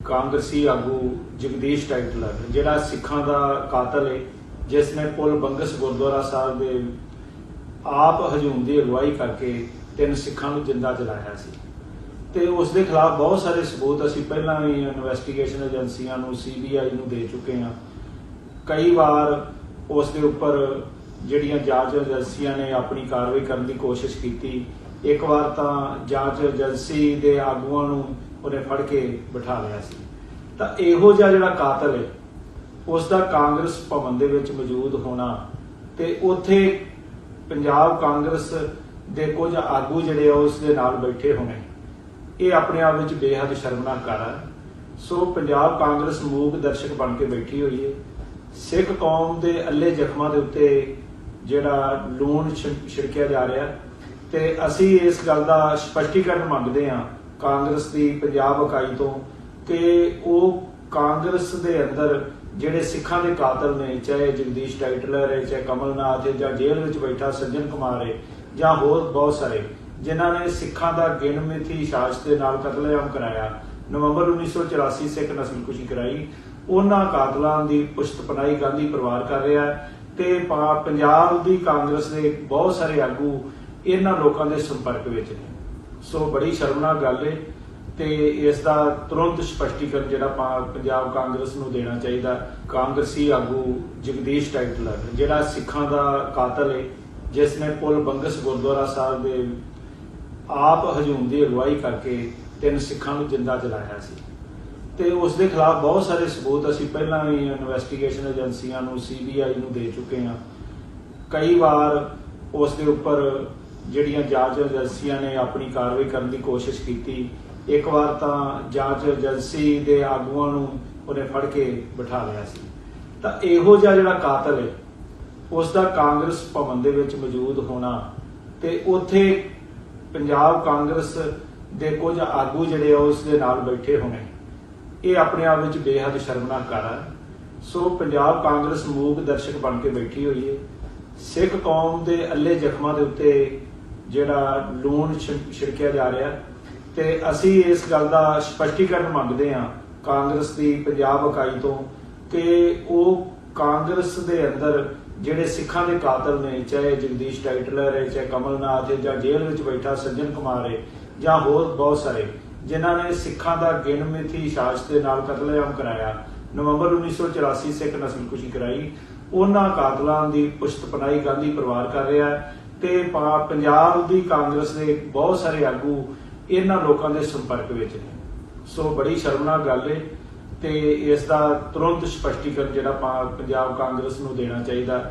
ਕਾਂਗਰਸੀ ਆਗੂ ਜਗਦੀਸ਼ ਟਾਈਟਲਰ, ਜਿਹੜਾ ਸਿੱਖਾਂ ਦਾ ਕਾਤਲ ਹੈ ਜਿਸ ਨੇ ਪੁੱਲ ਬੰਗਸ ਗੁਰਦੁਆਰਾ ਸਾਹਿਬ ਦੇ ਆਪ ਹਜੂਮ ਦੀ ਅਗਵਾਈ ਕਰਕੇ ਤਿੰਨ ਸਿੱਖਾਂ ਨੂੰ ਜਿੰਦਾ ਜਲਾਇਆ ਸੀ। ਤੇ ਉਸ ਦੇ ਖਿਲਾਫ ਬਹੁਤ ਸਾਰੇ ਸਬੂਤ ਅਸੀਂ ਪਹਿਲਾਂ ਵੀ ਇਨਵੈਸਟੀਗੇਸ਼ਨ ਏਜੰਸੀਆਂ ਨੂੰ ਸੀਬੀਆਈ ਨੂੰ ਦੇ ਚੁੱਕੇ ਹਾਂ। ਕਈ ਵਾਰ ਉਸ ਦੇ ਉੱਪਰ ਜਿਹੜੀਆਂ ਜਾਂਚ ਏਜੰਸੀਆਂ ਨੇ ਆਪਣੀ ਕਾਰਵਾਈ ਕਰਨ ਦੀ ਕੋਸ਼ਿਸ਼ ਕੀਤੀ ਇੱਕ ਵਾਰ ਤਾਂ ਜਾਂਚ ਏਜੰਸੀ ਦੇ ਆਗੂਆਂ ਨੂੰ ਉਹਨੇ ਫੜ ਕੇ ਬਿਠਾ ਲਿਆ ਸੀ। ਤਾਂ ਇਹੋ ਜਿਹਾ ਜਿਹੜਾ ਕਾਤਲ ਹੈ, ਉਸ ਦਾ ਕਾਂਗਰਸ ਭਵਨ ਦੇ ਵਿੱਚ ਮੌਜੂਦ ਹੋਣਾ ਤੇ ਉੱਥੇ ਪੰਜਾਬ ਕਾਂਗਰਸ ਦੇ ਕੁਝ ਆਗੂ ਜਿਹੜੇ ਆ, ਉਸ ਦੇ ਨਾਲ ਬੈਠੇ ਹੋਣੇ। ਇਹ ਆਪਣੇ ਆਪ ਵਿੱਚ ਬੇਹੱਦ ਸ਼ਰਮਨਾਕ ਕਾਰਾ ਹੈ। ਸੋ ਪੰਜਾਬ ਕਾਂਗਰਸ ਮੂਕ ਦਰਸ਼ਕ ਬਣ ਕੇ ਬੈਠੀ ਹੋਈ ਹੈ। ਸਿੱਖ ਕੌਮ ਦੇ ਅੱਲੇ ਜ਼ਖਮਾਂ ਦੇ ਉੱਤੇ ਜਿਹੜਾ ਲੂਣ ਛਿੜਕਿਆ ਜਾ ਰਿਹਾ। ਤੇ ਅਸੀਂ ਇਸ ਗੱਲ ਦਾ ਸਪਸ਼ਟੀਕਰਨ ਮੰਗਦੇ ਹਾਂ ਕਾਂਗਰਸ ਦੀ ਪੰਜਾਬ ਇਕਾਈ ਤੋਂ ਕਿ ਉਹ ਕਾਂਗਰਸ ਦੇ ਅੰਦਰ ਜਿਹੜੇ ਸਿੱਖਾਂ ਦੇ ਕਾਤਲ ਨੇ, ਚਾਹੇ ਜਗਦੀਸ਼ ਟਾਈਟਲਰ ਹੈ, ਚਾਹੇ ਕਮਲਨਾਥ ਹੈ, ਜਾਂ ਜੇਲ੍ਹ ਵਿੱਚ ਬੈਠਾ ਸੱਜਣ ਕੁਮਾਰ ਹੈ, ਜਾਂ ਹੋਰ ਬਹੁਤ ਸਾਰੇ, ਜਿਨ੍ਹਾਂ ਨੇ ਸਿੱਖਾਂ ਦਾ ਗਿਣਮਿਤੀ ਸਾਜ਼ਿਸ਼ ਦੇ ਨਾਲ ਕਤਲੇਆਮ ਕਰਾਇਆ। ਨਵੰਬਰ 1984 ਸਿੱਖ ਨਸਲਕੁਸ਼ੀ ਕਰਾਈ। ਉਹਨਾਂ ਕਾਤਲਾਂ ਦੀ ਪੁਸ਼ਤਪਨਾਈ ਗਾਂਧੀ ਪਰਿਵਾਰ ਕਰ ਰਿਹਾ ਤੇ ਪੰਜਾਬ ਦੀ ਕਾਂਗਰਸ ਦੇ ਬਹੁਤ ਸਾਰੇ ਆਗੂ ਇਹਨਾਂ ਲੋਕਾਂ ਦੇ ਸੰਪਰਕ ਵਿੱਚ ਨੇ। ਸੋ ਬੜੀ ਸ਼ਰਮਨਾਕ ਗੱਲ ਹੈ ਤੇ ਇਸ ਦਾ ਤੁਰੰਤ ਸਪਸ਼ਟੀਕਰਨ ਜਿਹੜਾ ਪੰਜਾਬ ਕਾਂਗਰਸ ਨੂੰ ਦੇਣਾ ਚਾਹੀਦਾ, ਕਾਂਗਰਸੀ ਆਗੂ ਜਗਦੀਸ਼ ਟਾਈਟਲਰ, ਜਿਹੜਾ ਸਿੱਖਾਂ ਦਾ ਕਾਤਲ ਹੈ ਜਿਸ ਨੇ ਪੁੱਲ ਬੰਗਸ ਗੁਰਦੁਆਰਾ ਸਾਹਿਬ ਦੇ ਆਪ ਹਜੂਮ ਦੀ ਅਗਵਾਈ ਕਰਕੇ ਤਿੰਨ ਸਿੱਖਾਂ ਨੂੰ ਜਿੰਦਾ ਜਲਾਇਆ ਸੀ। ਤੇ ਉਸ ਦੇ ਖਿਲਾਫ ਬਹੁਤ ਸਾਰੇ ਸਬੂਤ ਅਸੀਂ ਪਹਿਲਾਂ ਵੀ ਇਨਵੈਸਟੀਗੇਸ਼ਨ ਏਜੰਸੀਆਂ ਨੂੰ ਸੀਬੀਆਈ ਨੂੰ ਦੇ ਚੁੱਕੇ ਹਾਂ। ਕਈ ਵਾਰ ਉਸ ਦੇ ਉੱਪਰ ਜਿਹੜੀਆਂ ਜਾਂਚ ਏਜੰਸੀਆਂ ਨੇ ਆਪਣੀ ਕਾਰਵਾਈ ਕਰਨ ਦੀ ਕੋਸ਼ਿਸ਼ ਕੀਤੀ, ਇੱਕ ਵਾਰ ਤਾਂ ਜਾਂਚ ਏਜੰਸੀ ਦੇ ਆਗੂਆਂ ਨੂੰ ਉਹਨੇ ਫੜ ਕੇ ਬਿਠਾ ਲਿਆ ਸੀ। ਤਾਂ ਇਹੋ ਜਿਹਾ ਜਿਹੜਾ ਕਾਤਲ ਹੈ, ਉਸ ਦਾ ਕਾਂਗਰਸ ਭਵਨ ਦੇ ਵਿੱਚ ਮੌਜੂਦ ਹੋਣਾ ਤੇ ਉੱਥੇ ਪੰਜਾਬ ਕਾਂਗਰਸ ਦੇ ਕੁਝ ਆਗੂ ਜਿਹੜੇ ਆ, ਉਸ ਦੇ ਨਾਲ ਬੈਠੇ ਹੋਣੇ। ਇਹ ਆਪਣੇ ਆਪ ਵਿੱਚ ਬੇਹੱਦ ਸ਼ਰਮਨਾਕ ਕਾਰਾ ਹੈ ਸੋ ਪੰਜਾਬ ਕਾਂਗਰਸ ਮੂਕ ਦਰਸ਼ਕ ਬਣ ਕੇ ਬੈਠੀ ਹੋਈ ਹੈ। ਸਿੱਖ ਕੌਮ ਦੇ ਅੱਲੇ ਜ਼ਖਮਾਂ ਦੇ ਉੱਤੇ ਜਿਹੜਾ ਲੂਣ ਛਿੜਕਿਆ ਜਾ ਰਿਹਾ। ਤੇ ਅਸੀਂ ਇਸ ਗੱਲ ਦਾ ਸਪਸ਼ਟੀਕਰਨ ਮੰਗਦੇ ਹਾਂ ਕਾਂਗਰਸ ਦੀ ਪੰਜਾਬ ਇਕਾਈ ਤੋਂ ਕਿ ਉਹ ਕਾਂਗਰਸ ਦੇ ਅੰਦਰ ਜਿਹੜੇ ਸਿੱਖਾਂ ਦੇ ਕਾਤਲ ਨੇ, ਚਾਹੇ ਜਗਦੀਸ਼ ਟਾਈਟਲਰ ਹੈ, ਚਾਹੇ ਕਮਲਨਾਥ ਹੈ, ਜਾਂ ਜੇਲ੍ਹ ਵਿੱਚ ਬੈਠਾ ਸੱਜਣ ਕੁਮਾਰ ਹੈ, ਜਾਂ ਹੋਰ ਬਹੁਤ ਸਾਰੇ, ਜਿਨ੍ਹਾਂ ਨੇ ਸਿੱਖਾਂ ਦਾ ਗਿਣਮਿਤੀ ਸਾਜ਼ਿਸ਼ ਦੇ ਨਾਲ ਕਤਲੇਆਮ ਕਰਾਇਆ। ਨਵੰਬਰ 1984 ਸਿੱਖ ਨਸਲਕੁਸ਼ੀ ਕਰਾਈ। ਉਹਨਾਂ ਕਾਤਲਾਂ ਦੀ ਪੁਸ਼ਤਪਨਾਈ ਗਾਂਧੀ ਪਰਿਵਾਰ ਕਰ ਰਿਹਾ ਹੈ। ਤੇ ਪੰਜਾਬ ਦੀ ਕਾਂਗਰਸ ਦੇ ਬਹੁਤ ਸਾਰੇ ਆਗੂ ਇਹਨਾਂ ਲੋਕਾਂ ਦੇ ਸੰਪਰਕ ਵਿੱਚ ਨੇ। ਸੋ ਬੜੀ ਸ਼ਰਮਨਾਕ ਗੱਲ ਏ ਤੇ ਇਸ ਦਾ ਤੁਰੰਤ ਸਪਸ਼ਟੀਕਰਨ ਜਿਹੜਾ ਪੰਜਾਬ ਕਾਂਗਰਸ ਨੂੰ ਦੇਣਾ ਚਾਹੀਦਾ।